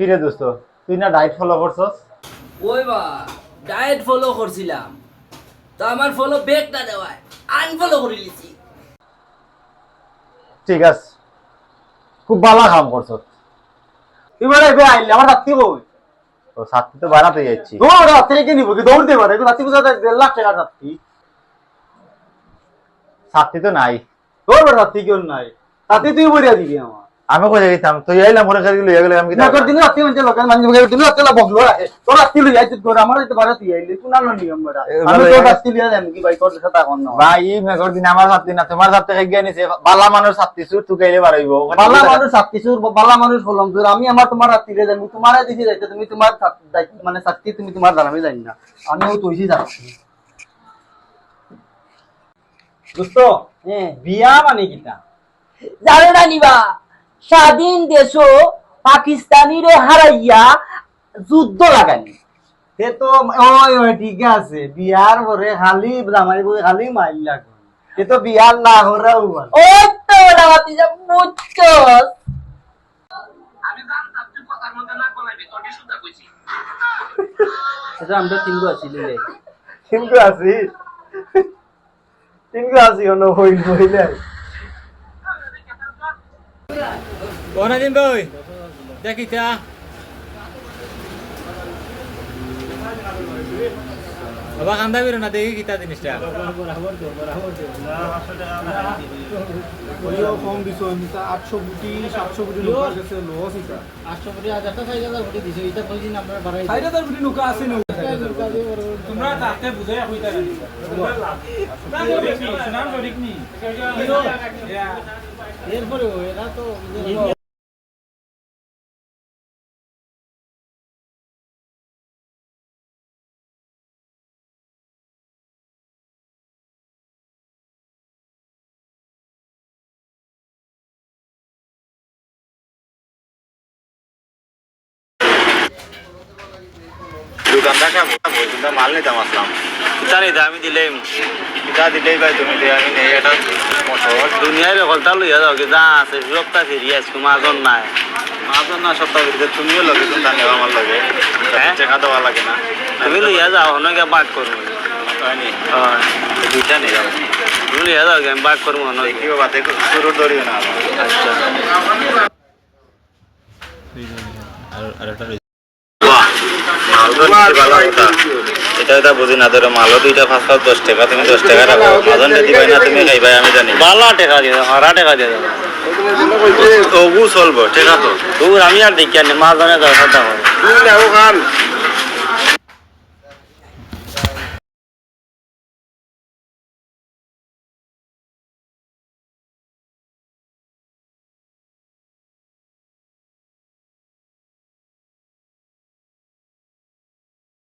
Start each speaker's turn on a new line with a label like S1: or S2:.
S1: কিরে দোস্ত তুই না ডায়েট ফলো করছস?
S2: ওই বা ডায়েট ফলো করছিলাম। তো আমার ফলো ব্যাগটা দেওয়ায় আনফলো করে লিছি
S1: ঠিক আছে খুব ভালো কাম করছস।
S3: তুই বলে এবার আইলে আমার রাত্রি কই
S1: তো সাথে তো বাড়াতে যাচ্ছি।
S3: দৌড় রাত্রি কে নিব? কি দৌড়তে পারে রাত্রি পূজা দেড় লাখ টাকা রাত্রি
S1: সাথে তো নাই।
S3: দৌড় রাত্রি কেউ নাই। রাত্রি তুই বড়িয়া দিবি আমার।
S1: আমি কোথায় গেছিলাম তুই আইলাম মনে করি লইয়া গেলে আমি কি
S3: না তোর দিন রাত্রি মানে লোকের মানে লোকের দিন রাত্রি লা বকলো রাখে। তোর রাত্রি লই আইছিস তোর আমার তো বারে তুই আইলি। তুই না নিয়ম বড়া আমি তোর। রাত্রি লিয়া যাম কি ভাই তোর সাথে এখন না।
S1: ভাই এই মেঘর দিন আমার সাথে না তোমার সাথে কে গিয়ে নিছে বালা মানুষ সাথে সুর তুই গাইলে বাড়াইব
S3: বালা মানুষ সাতকিছুর বালা মানুষ হলাম তোর আমি আমার তোমার রাত্রি রে যাবি তোমার দিছি যাইতে তুমি তোমার মানে সাক্ষী তুমি তোমার আমি জানি না। আমিও তুইছি যাচ্ছি। দোস্ত হ্যাঁ। বিয়া মানে কিটা?
S2: জানো না নিবা। স্বাধীন দেশ পাকিস্তানিরে হারাইয়া যুদ্ধ লাগানি
S3: সে তো ওই ওই ঠিক আছে। বিয়ার পরে খালি জামাই বই খালি মাইল সে তো বিয়ার না হরাও
S2: ও তো যা
S3: আমরা তিনগু তিনগু আছিস? তিনগু আছি হলো হইল হইলে
S4: দিন বই দেখি তা বাবা কান্দা বেরো না দেখি কিতা জিনিসটা
S5: কম দিছো আটশো কোটি সাতশো কোটি লোক গেছে লস এটা
S6: আটশো কোটি হাজারটা চার হাজার কোটি দিছে এটা কয়দিন আপনারা বাড়াই
S5: চার হাজার কোটি লোক আছে নো তোমরা তাতে বুঝাই হইতা নাম জরিক নি
S6: এরপরে এরা তো
S1: দোকানদার কাম বলছিল মাল নিতাম আসলাম। নিতে আমি দিলেই কিতা দিলেই ভাই তুমি দিয়ে আমি নেই এটা মোটর।
S7: দুনিয়ার কলতা লইয়া যাও কি যা আছে সপ্তাহ ফিরি আজকে মাজন নাই।
S1: মাজন না সপ্তাহ ভিতরে তুমিও লগে চিন্তা নেবা আমার লগে।
S7: হ্যাঁ?
S1: দেওয়া লাগে না।
S7: তুমি লইয়া যাও হনকে বাদ করব। হয়।
S1: দুইটা নিয়ে যাব
S7: তুমি লইয়া যাও আমি বাদ করব হনকে
S1: দেখিও বাদে শুরু ধরিও না। বাহ, এটা এটা বুঝি না ধরো মালও দুইটা পাঁচ পাঁচ দশ টাকা তুমি দশ টাকা রাখো যদি না তুমি খাইবাই আমি জানি
S7: বালা টেকা দিয়ে দাও হারা টেকা দিয়ে দাও
S1: তবু চলবো ঠিক আছে
S7: তুই আমি আর দেখি মাছ মাজনে
S1: দশ খান